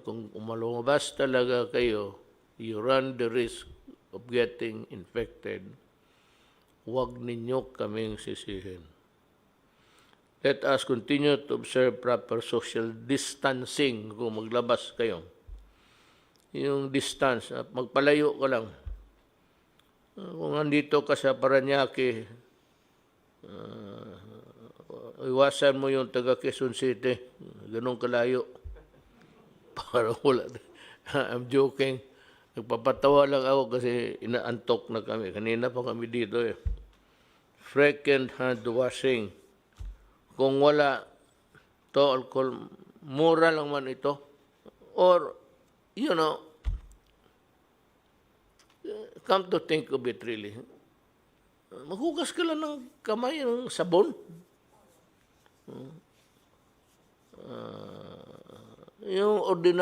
ngayon, kung umalumabas talaga kayo, you run the risk of getting infected. Huwag ninyo kaming sisihin. Let us continue to observe proper social distancing kung maglabas kayo. Yung distance, magpalayo ka lang. Uh, Kung andito ka sa Paranaque, uh, iwasan mo yung taga Quezon City. Ganun kalayo. Para wala. I'm joking. Nagpapatawa lang ako kasi inaantok na kami. Kanina pa kami dito eh. Frequent hand washing. Kung wala to alcohol, mura lang man ito. Or, you know, come to think of it really, maghugas ka lang ng kamay ng sabon. Uh, yung ordinary